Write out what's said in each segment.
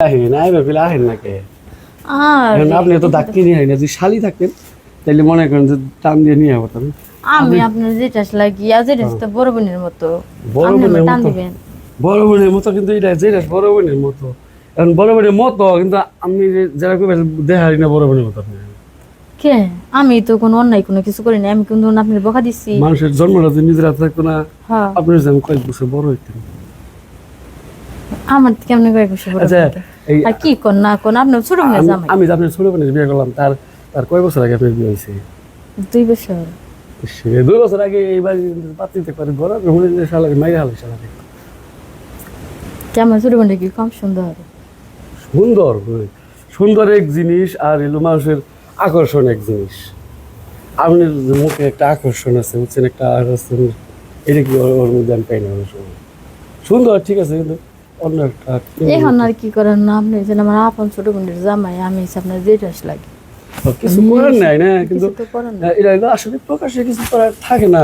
আহেন আইবে ফেলে আহেন না কে? আর আপনি তো ডাক্তি নিয়ে না যদি শালি থাকতেন তাহলে মনে করেন যে টান দিয়ে নিয়ে হতাম আমি আপনার যেটা তো বড় বোনের মতো। বড় বোনের মতো। বড় বোনের মতো কিন্তু এটা যেটা বড় বোনের মতো। এখন বড় বোনের মতো কিন্তু আমি যারা কবে দেখারি না বড় বোনের মতো আপনি। কে? আমি তো কোনো অন্যায় কোনো কিছু করি না আমি কিন্তু আপনার বকা দিচ্ছি মানুষের জন্মটা যদি নিজের হাতে থাকতো না হ্যাঁ। আপনার যে আমি কয়েক বছর বড় হইতেন আমার থেকে আপনি কয়েক বছর বড় আচ্ছা আর কি কোন না কোন? আপনার ছোট বোনের জামাই আমি যে আপনার ছোট বোনের বিয়ে করলাম তার তার কয় বছর আগে আপনার বিয়ে হয়েছে? দুই বছর। সে দুই বছর আগে এইবার পাত্রিতে করে ঘোরা ভ্রমণে শালাকে মাইরে হালে শালাকে যে আমার ছোট বোনটা কি কম সুন্দর? সুন্দর সুন্দর এক জিনিস আর এলো মানুষের আকর্ষণ এক জিনিস। আপনার মুখে একটা আকর্ষণ আছে বুঝছেন? একটা আর আছে এটা কি ওর- মধ্যে আমি পাই না সুন্দর ঠিক আছে কিন্তু এখন আর কি করেন না আপনি আমার আপন ছোট বোনের জামাই আমি আপনার লাগে। কিছু করার নাই না কিন্তু এটা আসলে কিছু করার থাকে না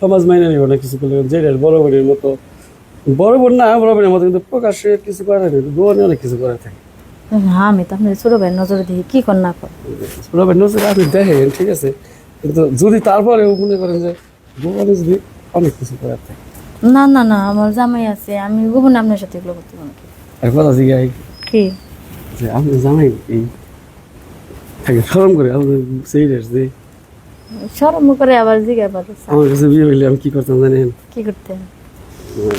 সমাজ মাইনে নিব না কিছু করলে বড় বোনের মতো। বড় বোন না বড় বোনের মতো কিন্তু প্রকাশ্যে কিছু করার গোয়ানে অনেক কিছু করার থাকে। হ্যাঁ আমি তো আপনার ছোট ভাইয়ের নজরে দেখি কি কর না কর। রবের নজরে আপনি দেখেন ঠিক আছে? কিন্তু যদি তারপরে মনে করেন যে যদি অনেক কিছু করার থাকে। না না না আমার জামাই আছে আমি গোপনে আপনার সাথে এগুলো করতে পারব। আর কথা জিগাই। কি? যে আপনি জামাই এই থাকে সরম করে আপনি সেই যে? সরম করে আবার জিজ্ঞাসা পারছে আমার কাছে বিয়ে হইলে আমি কি করতাম জানেন? কি করতে?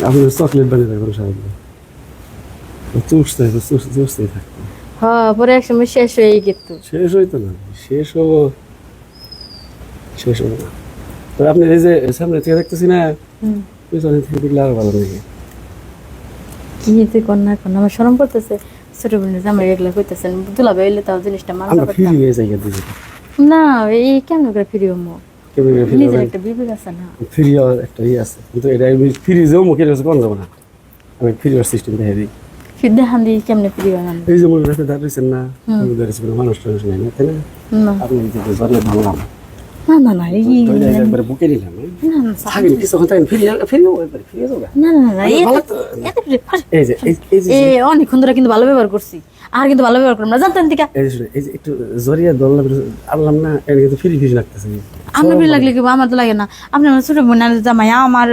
আপনি চকলেট বানিয়ে রাখবেন সারাদিন। চুষতে চুষতেই থাকতো হ্যাঁ পরে এক সময় শেষ হয়ে গেত শেষ হইতো না শেষ হব শেষ হব না। তো আপনি এই যে সামনে থেকে দেখতেছি না পিছনে থেকে দেখলে আরও ভালো লাগে কি যে কর না আমার সরম করতেছে। ছোট বোনের জামাই এগুলো কইতেছেন দুলা ভাই তাও জিনিসটা মানতে আমরা পারতাম হয়ে যাই দিদি না এই কেমন করে ফিরি হমো? কেমন করে ফিরি নিজের একটা বিবেক আছে না। ফ্রি একটা আছে। কিন্তু এটা আমি ফ্রি যেও মুখের কাছে কোন যাব না। আমি ফ্রি হওয়ার সিস্টেম দেখে দিই। ফির দেখান দিয়ে কেমনে ফিরি এই যে মনে রাখতে দাঁড়িয়েছেন না আমি দাঁড়িয়েছি কোনো মানুষ টানুষ নাই না তাই না? না। আপনি যদি জলে ভাঙলাম না না না এই একবারে বুকে নিলাম? না না থাকেন কিছুক্ষণ থাকেন ফিরে ফিরে যাব ফিরে যাব না না না এই ভালো তো এই যে এই- এই যে অনেকক্ষণ ধরে কিন্তু ভালো ব্যবহার করছি আর কিন্তু ভালো ব্যবহার করলাম না জানতেন দিকা এই যে শুনে, এই যে একটু জরিয়া দৌড়লাম আনলাম না এটা কিন্তু ফিরি ফিরি লাগতেছে আপনার বিল লাগলে কি আমার তো লাগে না আপনি আমার ছোট বোন আর জামাই আমার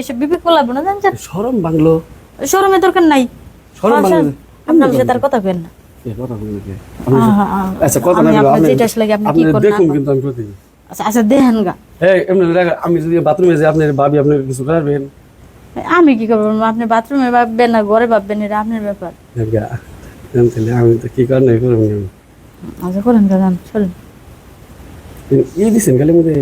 এসব বিবেক লাগবে না জানছেন সরম বাংলো শরমের দরকার নাই সরম বাংলো আপনি আমার সাথে আর কথা কেন না। আচ্ছা কথা না আপনি যেটা লাগে আপনি কি আপনি দেখুন কিন্তু আমি প্রতি আচ্ছা আচ্ছা দেখেন গা। এই এমনি আমি যদি বাথরুমে যাই আপনার ভাবি আপনার কিছু করবেন আমি কি করব? আপনি বাথরুমে ভাববেন না ঘরে ভাববেন এটা আপনার ব্যাপার। আমি তো কি করেন নাই করবেন আমি আচ্ছা করেন গা যান চলেন। ই দিছেন খালি মধ্যে